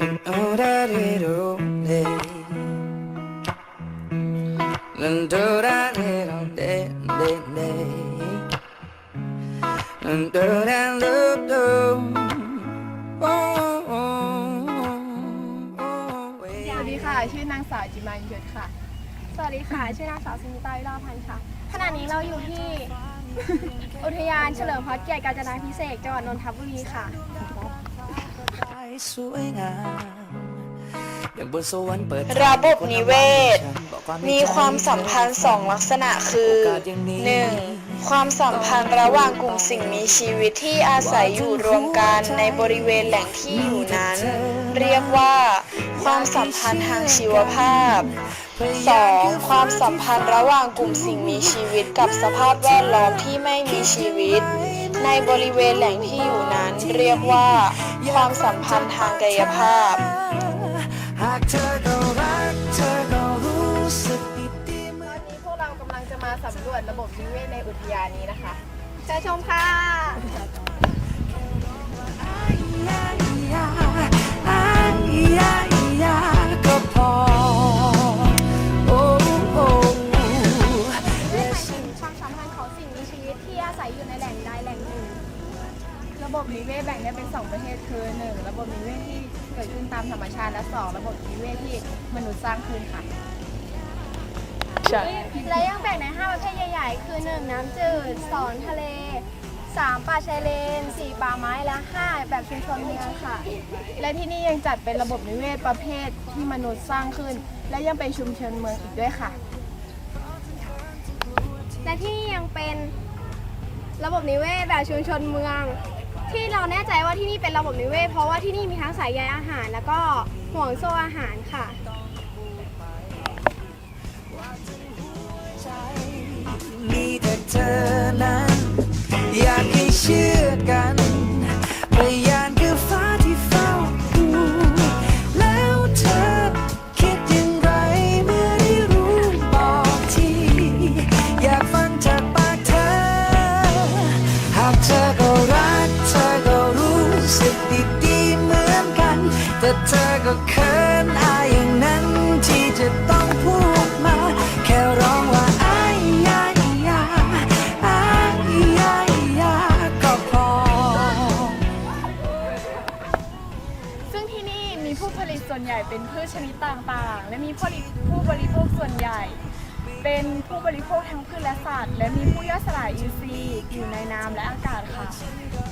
Oh, da dee do day. Dun do da dee do day day day. Dun do da do do. Oh, oh, oh, oh, ส way. วัสดีค่ะ ชื่อนางสาวจิมายุทธค่ะ สวัสดีค่ะ ชื่อนางสาวสุนิตาวิลาพันธ์ค่ะ ขณะนี้เราอยู่ที่ อุทยานเฉลิมพระเกียรติกาญจนาพิเศษกจังหวัดนนทบุรีค่ะ สวยงามอย่างบนสวรรค์เปิดระบบนิเวศ มีความสัมพันธ์สองลักษณะคือ 1. ความสัมพันธ์ระหว่างกลุ่มสิ่งมีชีวิตที่อาศัยอยู่รวมกันในบริเวณแหล่งที่อยู่นั้น เรียกว่า ความสัมพันธ์ทางชีวภาพ 2. ความสัมพันธ์ระหว่างกลุ่มสิ่งมีชีวิตกับสภาพแวดล้อมที่ไม่มีชีวิต ในบริเวณแหล่งที่อยู่นั้น เรียกว่า ความสัมพันธ์ทางกายภาพ หากเธอก็รักเธอก็รู้สึกดีๆตอนนี้พวกเรากำลังจะมาสำรวจระบบนิเวศในอุทยานนี้นะคะเชิญชมค่ะก็ บบนิเวศแบ่งได้เป็น2ประเภทคือ 1. ระบบนิเวศที่เกิดขึ้นตามธรรมชาติและ 2. ระบบนิเวศที่มนุษย์สร้างขึ้นค่ะและยังแบ่งใน 5 ประเภทใหญ่ๆ คือ 1. น้ำจืด 2. ทะเล 3. ป่าชายเลน 4. ป่าไม้และ 5. แบบชุมชนเมืองค่ะ และที่นี่ยังจัดเป็นระบบนิเวศประเภทที่มนุษย์สร้างขึ้น และยังเป็นชุมชนเมืองอีกด้วยค่ะ และที่นี่ยังเป็นระบบนิเวศแบบชุมชนเมือง ที่เราแน่ใจว่าที่นี่เป็นระบบนิเวศเพราะว่าที่นี่มีทั้งสายใยอาหาร แล้วก็ห่วงโซ่อาหารค่ะ แต่เธอก็เขินอายอย่างนั้นที่จะต้องพูดมา แค่ร้องว่าอายยายาอายยายาก็พอ ซึ่งที่นี่มีผู้ผลิตส่วนใหญ่เป็นพืชชนิดต่างๆ และมีผู้บริผู้บริโภคส่วนใหญ่ เป็นผู้บริโภคทั้งพืชและสัตว์ และมีผู้ย่อยสลายอินทรีย์อยู่ในน้ำและอากาศค่ะ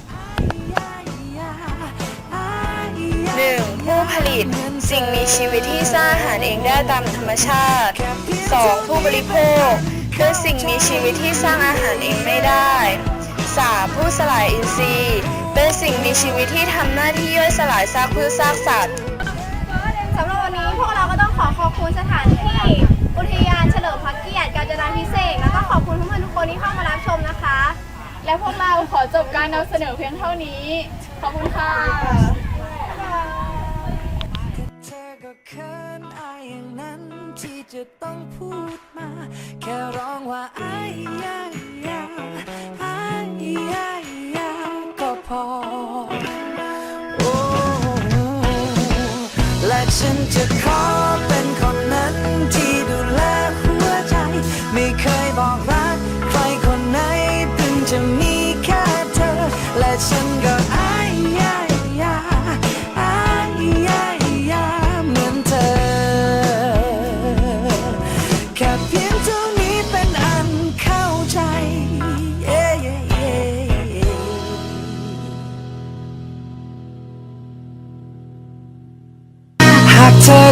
ผู้ผลิต สิ่งมีชีวิตที่สร้างอาหารเองได้ตามธรรมชาติ 2. ผู้บริโภคคือสิ่งมีชีวิตที่สร้างอาหารเองไม่ได้ 3. ผู้สลายอินทรีย์ เป็นสิ่งมีชีวิตที่ทำหน้าที่ย่อยสลายซากพืชซากสัตว์สำหรับวันนี้พวกเราก็ต้องขอขอบคุณสถานที่ อุทยานเฉลิมพระเกียรติกาญจนาพิเศษกแล้วก็ขอบคุณเพื่อนๆทุกคนที่เข้ามารับชมนะคะ และพวกเราขอจบการนำเสนอเพียงเท่านี้ ขอบคุณค่ะ เขินอายอย่างนั้นที่จะต้องพูดมา แค่ร้องว่าอายยายาอายยายาก็พอ โอ้และฉันจะขอเป็นคนนั้นที่ดูแลหัวใจ ไม่เคยบอกรัก ใครคนไหนเพิ่งจะมีแค่เธอ และฉันก็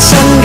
Sunday.